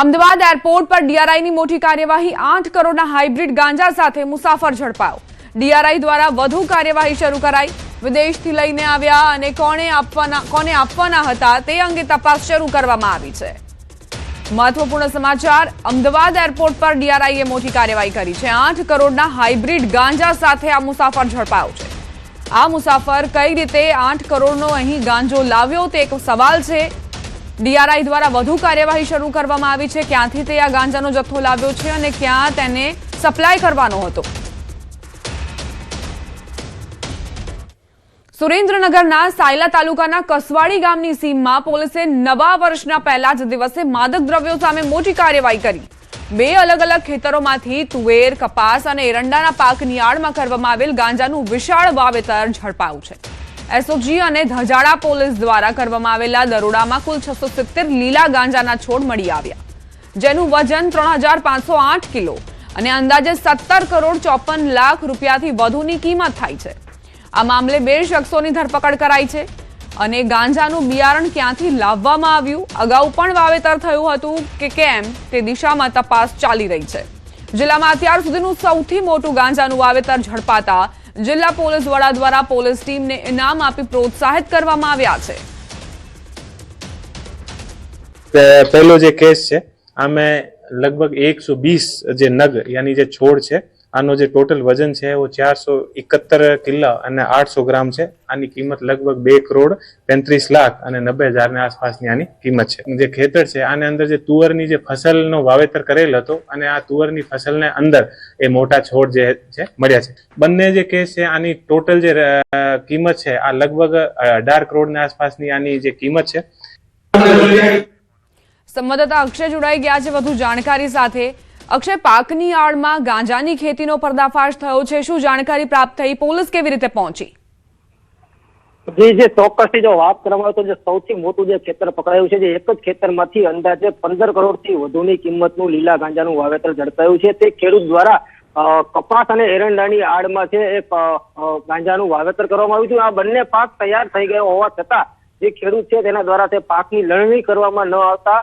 Ahmedabad airport પર ડીઆરઆઈની મોટી કાર્યવાહી આઠ કરોડના હાઇબ્રિડ ગાંજા સાથે મુસાફર ઝડપાયો. ડીઆરઆઈ દ્વારા વધુ કાર્યવાહી શરૂ કરાઈ. વિદેશથી લઈને આવ્યા અને કોને આપવાના કોને આપવાના હતા તે અંગે તપાસ શરૂ કરવામાં આવી છે. મહત્વપૂર્ણ સમાચાર, અમદાવાદ એરપોર્ટ પર ડીઆરઆઈએ મોટી કાર્યવાહી કરી છે. આઠ કરોડના હાઇબ્રિડ ગાંજા સાથે આ મુસાફર ઝડપાયો છે. આ મુસાફર કઈ રીતે આઠ કરોડનો અહીં ગાંજો લાવ્યો તે એક સવાલ છે. ડીઆરઆઈ દ્વારા વધુ કાર્યવાહી શરૂ કરવામાં આવી છે. ક્યાંથી તે આ ગાંજાનો જથ્થો લાવ્યો છે અને ક્યાં તેને સપ્લાય કરવાનો હતો? સુરેન્દ્રનગરના સાયલા તાલુકાના કસવાડી ગામની સીમમાં પોલીસે નવા વર્ષના પહેલા જ દિવસે માદક દ્રવ્યો સામે મોટી કાર્યવાહી કરી. બે અલગ અલગ ખેતરોમાંથી તુવેર, કપાસ અને એરંડાના પાકની આડમાં કરવામાં આવેલ ગાંજાનું વિશાળ વાવેતર ઝડપાયું છે. એસઓજી અને ધજાડા પોલીસ દ્વારા કરવામાં આવેલા દરોડામાં કુલ છસો લીલા ગાંજાના છોડ મળી આવ્યા. જેનું વજન ત્રણ કિલો અને અંદાજે સત્તર કરોડ ચોપન લાખ રૂપિયાથી વધુની કિંમત થાય છે. આ મામલે બે શખ્સોની ધરપકડ કરાઈ છે અને ગાંજાનું બિયારણ ક્યાંથી લાવવામાં આવ્યું? અગાઉ પણ વાવેતર થયું હતું કે કેમ? તે દિશામાં તપાસ ચાલી રહી છે. જિલ્લામાં અત્યાર સુધીનું સૌથી મોટું ગાંજાનું વાવેતર ઝડપાતા જિલ્લા પોલીસ વડા દ્વારા પોલીસ ટીમને ઇનામ આપી પ્રોત્સાહિત કરવામાં આવ્યા છે. પહેલો જે કેસ છે, આમે લગભગ એકસો બીસ જે નગ, યાની જે છોડ છે આનો જે ટોટલ વજન છે એ ચારસો એકાત્તર કિલ્લા અને આઠસો ગ્રામ છે. આની કિંમત લગભગ બે કરોડ પેંત્રીસ લાખ અને નબ્બે હજારની આસપાસની આની કિંમત છે. જે ખેતર છે, આને અંદર જે તુવરની જે ફસલનો વાવેતર કરેલ હતો અને આ તુવરની ફસલને અંદર એ મોટા છોડ જે છે મળ્યા છે. બંને જે કેસ છે, આની ટોટલ જે કિંમત છે, આ લગભગ અઢાર કરોડની આસપાસની આની જે કિંમત છે. સંવાદદાતા અક્ષય જોડાઈ ગયા છે વધુ જાણકારી સાથે. અક્ષય પાકની આડમાં ગાંજાની ખેતીનો પર્દાફાશ થયો છે. શું જાણકારી પ્રાપ્ત થઈ? પોલીસ કેવી રીતે પહોંચી? જી, જે, ચોક્કસથી જો વાત કરવામાં આવે તો જે સૌથી મોટું જે ખેતર પકડાયું છે, જે એક જ ખેતરમાંથી અંદાજે પંદર કરોડથી વધુની કિંમતનું લીલા ગાંજાનું વાવેતર ઝડપાયું છે. તે ખેડૂત દ્વારા કપાસ અને એરંડાની આડમાં છે એ ગાંજાનું વાવેતર કરવામાં આવ્યું છે. આ બંને પાક તૈયાર થઈ ગયો હોવા છતાં જે ખેડૂત છે તેના દ્વારા તે પાકની લણણી કરવામાં ન આવતા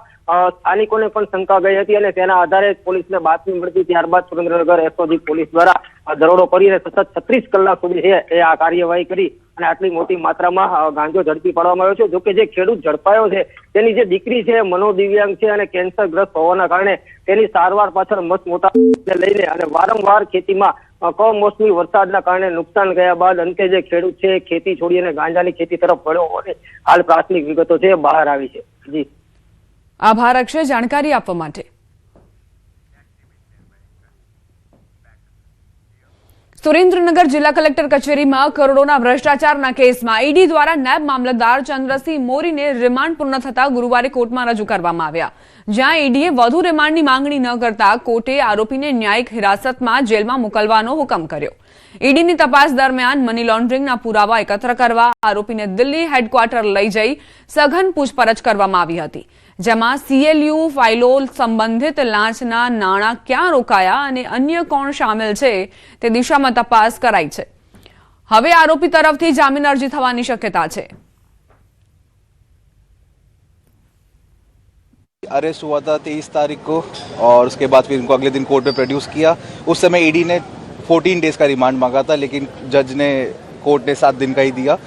સ્થાનિકોને પણ શંકા ગઈ હતી અને તેના આધારે પોલીસને બાતમી મળતી ત્યારબાદ સુરેન્દ્રનગર એસઓજી પોલીસ દ્વારા દરોડો કરીને સતત છત્રીસ કલાક સુધી એ આ કાર્યવાહી કરી અને આટલી મોટી માત્રામાં ગાંજો ઝડપી પાડવામાં આવ્યો છે. જોકે જે ખેડૂત ઝડપાયો છે, તેની જે દીકરી છે મનોદિવ્યાંગ છે અને કેન્સરગ્રસ્ત હોવાના કારણે તેની સારવાર પાછળ મત મોટા લઈને અને વારંવાર ખેતીમાં કમોસમી વરસાદના કારણે નુકસાન ગયા બાદ અંતે જે ખેડૂત છે, ખેતી છોડી અને ગાંજાની ખેતી તરફ વળ્યો હોવાની હાલ પ્રાથમિક વિગતો છે, બહાર આવી છે. જી. આભાર અક્ષય, જાણકારી આપવા માટે. સુરેન્દ્રનગર જિલ્લા કલેક્ટર કચેરીમાં કરોડોના ભ્રષ્ટાચારના કેસમાં ઈડી દ્વારા નાયબ મામલતદાર ચંદ્રસિંહ મોરીને રિમાન્ડ પૂર્ણ થતા ગુરુવારે કોર્ટમાં રજૂ કરવામાં આવ્યા. જ્યાં ઈડીએ વધુ રિમાન્ડની માંગણી ન કરતા કોર્ટે આરોપીને ન્યાયિક હિરાસતમાં જેલમાં મોકલવાનો હુકમ કર્યો. ઈડીની તપાસ દરમિયાન મની લોન્ડરિંગના પુરાવા એકત્ર કરવા આરોપીને દિલ્હી હેડક્વાર્ટર લઈ જઈ સઘન પૂછપરછ કરવામાં આવી હતી. જેમાં સીએલયુ ફાઇલો સંબંધિત લાંચના નાણાં ક્યાં રોકાયા અને અન્ય કોણ સામેલ છે તે દિશામાં તપાસ કરાઈ છે હવે આરોપી તરફથી જામીન અરજી થવાની શક્યતા છે अरेस्ट हुआ था तेईस तारीख को और उसके बाद फिर इनको अगले दिन कोर्ट में प्रोड्यूस किया उस समय ईडी ने 14 डेज का रिमांड मांगा था लेकिन जज ने कोर्ट ने सात दिन का ही दिया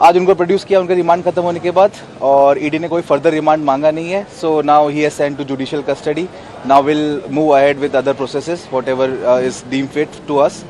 आज उनको प्रोड्यूस किया, उनका रिमांड खत्म होने के बाद और ईडी ने कोई फर्दर रिमांड मांगा नहीं है। So now he has send to judicial custody now will move ahead with other processes whatever is deem fit to us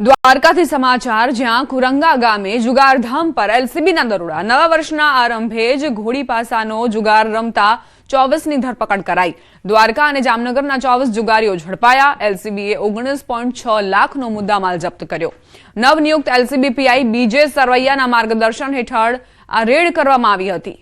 દ્વારકાથી સમાચાર, જ્યાં કુરંગા ગામે જુગારધામ પર એલસીબીના દરોડા. નવા વર્ષના આરંભે જ ઘોડી પાસાનો જુગાર રમતા ચોવીસની ધરપકડ કરાઈ. દ્વારકા અને જામનગરના ચોવીસ જુગારીઓ ઝડપાયા. એલસીબીએ ઓગણીસ પોઈન્ટ છ લાખનો મુદ્દામાલ જપ્ત કર્યો. નવનિયુક્ત એલસીબી પીઆઈ બીજે સરવૈયાના માર્ગદર્શન હેઠળ આ રેડ કરવામાં આવી હતી.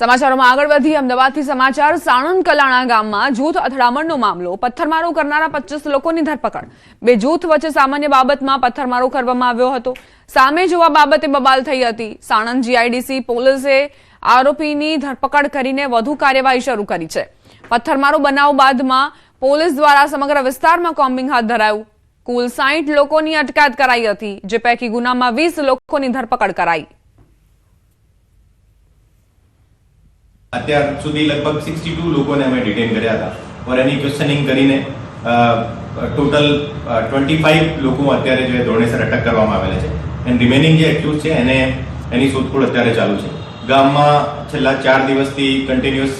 સમાચારોમાં આગળ વધી અમદાવાદથી સમાચાર. સાણંદ કલાણા ગામમાં જૂથ અથડામણનો મામલો. પથ્થરમારો કરનારા પચીસ લોકોની ધરપકડ. બે જૂથ વચ્ચે સામાન્ય બાબતમાં પથ્થરમારો કરવામાં આવ્યો હતો. સામે જોવા બાબતે બબાલ થઈ હતી. સાણંદ જીઆઈડીસી પોલીસે આરોપીની ધરપકડ કરીને વધુ કાર્યવાહી શરૂ કરી છે. પથ્થરમારો બનાવ બાદમાં પોલીસ દ્વારા સમગ્ર વિસ્તારમાં કોમ્બિંગ હાથ ધરાયું. કુલ સાહીઠ લોકોની અટકાયત કરાઈ હતી, જે પૈકી ગુનામાં વીસ લોકોની ધરપકડ કરાઈ. અત્યાર સુધી લગભગ સિક્સટી ટુ લોકોને અમે ડિટેન કર્યા હતા. ઓર એની ક્વેશ્ચનિંગ કરીને ટોટલ ટ્વેન્ટી ફાઇવ લોકો અત્યારે જે ધોરણેસર અટક કરવામાં આવેલા છે. એન્ડ રિમેનિંગ જે એક્યુઝ છે, એને, એની શોધખોળ અત્યારે ચાલુ છે. ગામમાં છેલ્લા ચાર દિવસથી કન્ટિન્યુઅસ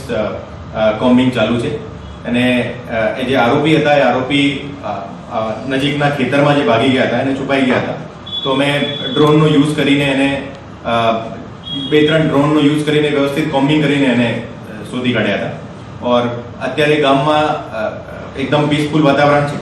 કોમ્બિંગ ચાલુ છે. અને એ જે આરોપી હતા, એ આરોપી નજીકના ખેતરમાં જે ભાગી ગયા હતા, એને છુપાઈ ગયા હતા. તો અમે ડ્રોનનો યુઝ કરીને એને બે ત્રણ ડ્રોનનો યુઝ કરીને વ્યવસ્થિત કોમ્બિંગ કરીને એને શોધી કાઢ્યા હતા. ઓર અત્યારે ગામમાં એકદમ પીસફુલ વાતાવરણ છે.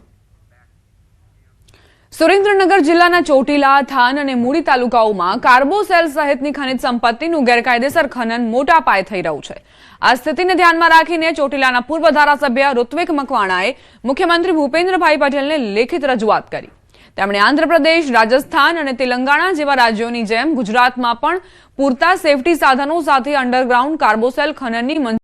સુરેન્દ્રનગર જિલ્લાના ચોટીલા, થાન અને મૂડી તાલુકાઓમાં કાર્બોસેલ સહિતની ખનિજ સંપત્તિનું ગેરકાયદેસર ખનન મોટા પાયે થઈ રહ્યું છે. આ સ્થિતિને ધ્યાનમાં રાખીને ચોટીલાના પૂર્વ ધારાસભ્ય ઋત્વિક મકવાણાએ મુખ્યમંત્રી ભૂપેન્દ્રભાઈ પટેલને લેખિત રજૂઆત કરી. તેમણે આંધ્રપ્રદેશ, રાજસ્થાન અને તેલંગાણા જેવા રાજ્યોની જેમ ગુજરાતમાં પણ પૂરતા સેફટી સાધનો સાથે અંડરગ્રાઉન્ડ કાર્બોસેલ ખનનની